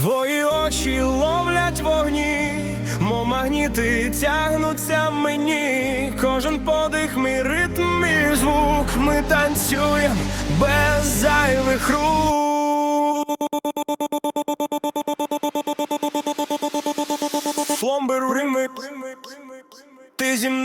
Твої очі ловлять вогні, мов магніти тягнуться мені. Кожен подих, мій ритм, мій звук. Ми танцюємо без зайвих рук. Фломбер римик, ти зі мною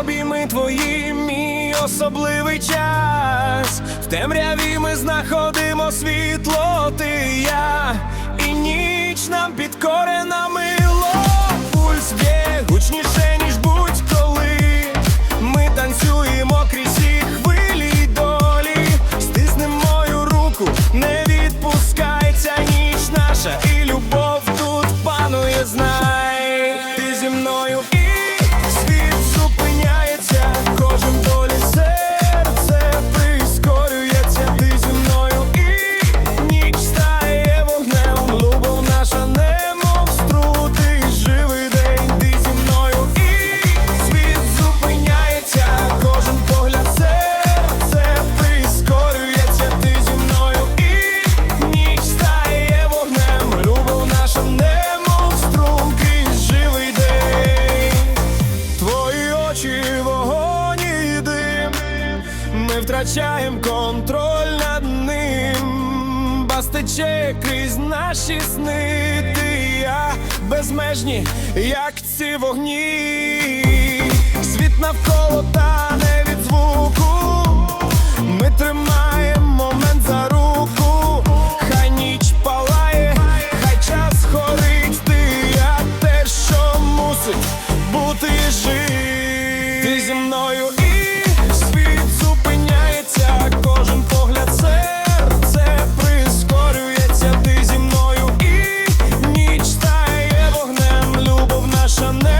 обійми твої, мій особливий час. В темряві ми знаходимо світло, ти і я, і ніч нам підкорена мило. Пульс б'є гучніше, ніж будь-коли. Ми танцюємо крізь всі хвилі й долі. Стисни мою руку, не відпускай ця ніч наша, і любов тут панує, знай. Ти зі мною ми втрачаємо контроль над ним, бас тече крізь наші сни, ти я безмежні, як ці вогні, світ навколо тане від звуку, ми тримаємо момент за руку, хай ніч палає, хай час горить, ти я те, що мусить бути жив. Ти зі мною любов наша